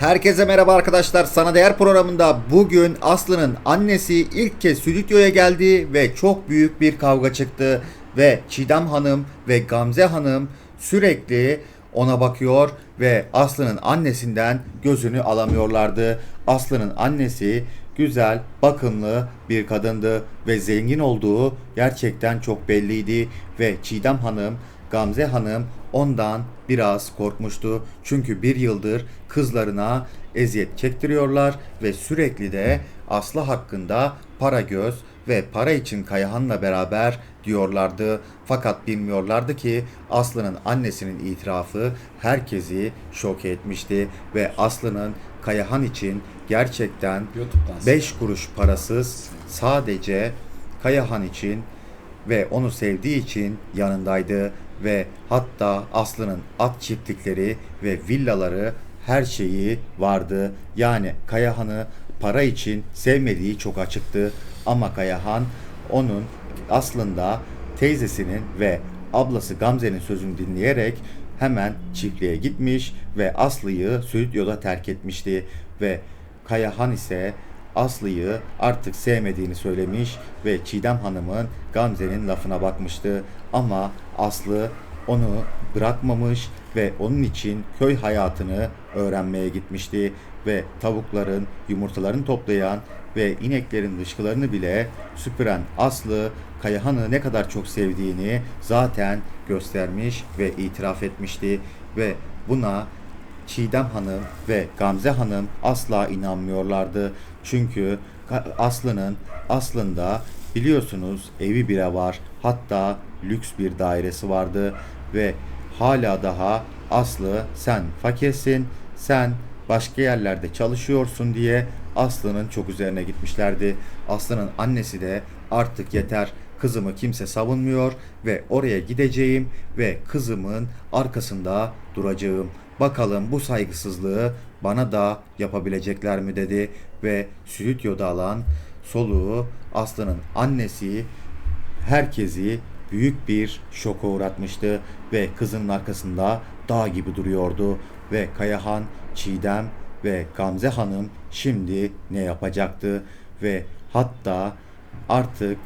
Herkese merhaba arkadaşlar. Sana Değer programında bugün Aslı'nın annesi ilk kez stüdyoya geldi ve çok büyük bir kavga çıktı. Ve Çiğdem Hanım ve Gamze Hanım sürekli ona bakıyor ve Aslı'nın annesinden gözünü alamıyorlardı. Aslı'nın annesi güzel, bakımlı bir kadındı ve zengin olduğu gerçekten çok belliydi ve Çiğdem Hanım Gamze Hanım ondan biraz korkmuştu. Çünkü bir yıldır kızlarına eziyet çektiriyorlar ve sürekli de Aslı hakkında para göz ve para için Kayahan'la beraber diyorlardı. Fakat bilmiyorlardı ki Aslı'nın annesinin itirafı herkesi şok etmişti ve Aslı'nın Kayahan için gerçekten YouTube'dan 5 kuruş parasız sadece Kayahan için ve onu sevdiği için yanındaydı ve hatta Aslı'nın at çiftlikleri ve villaları her şeyi vardı. Yani Kayahan'ı para için sevmediği çok açıktı ama Kayahan onun aslında teyzesinin ve ablası Gamze'nin sözünü dinleyerek hemen çiftliğe gitmiş ve Aslı'yı stüdyoda terk etmişti ve Kayahan ise Aslı'yı artık sevmediğini söylemiş ve Çiğdem Hanım'ın Gamze'nin lafına bakmıştı. Ama Aslı onu bırakmamış ve onun için köy hayatını öğrenmeye gitmişti ve tavukların yumurtalarını toplayan ve ineklerin dışkılarını bile süpüren Aslı Kayahan'ı ne kadar çok sevdiğini zaten göstermiş ve itiraf etmişti ve buna Çiğdem Hanım ve Gamze Hanım asla inanmıyorlardı. Çünkü Aslı'nın aslında biliyorsunuz evi bile var. Hatta lüks bir dairesi vardı ve hala daha Aslı sen fakirsin, sen başka yerlerde çalışıyorsun diye Aslı'nın çok üzerine gitmişlerdi. Aslı'nın annesi de artık yeter kızımı kimse savunmuyor ve oraya gideceğim ve kızımın arkasında duracağım. Bakalım bu saygısızlığı bana da yapabilecekler mi dedi ve stüdyoda alan soluğu Aslı'nın annesi herkesi büyük bir şoka uğratmıştı ve kızının arkasında dağ gibi duruyordu ve Kayahan, Çiğdem ve Gamze Hanım şimdi ne yapacaktı ve hatta artık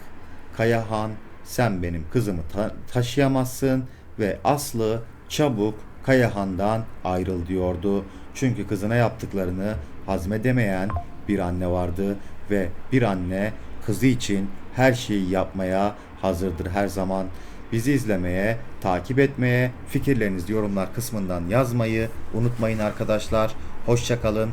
Kayahan sen benim kızımı ta- taşıyamazsın ve Aslı çabuk Kayahan'dan ayrıl diyordu. Çünkü kızına yaptıklarını hazmedemeyen bir anne vardı ve bir anne kızı için her şeyi yapmaya hazırdır her zaman. Bizi izlemeye, takip etmeye, fikirlerinizi yorumlar kısmından yazmayı unutmayın arkadaşlar. Hoşçakalın.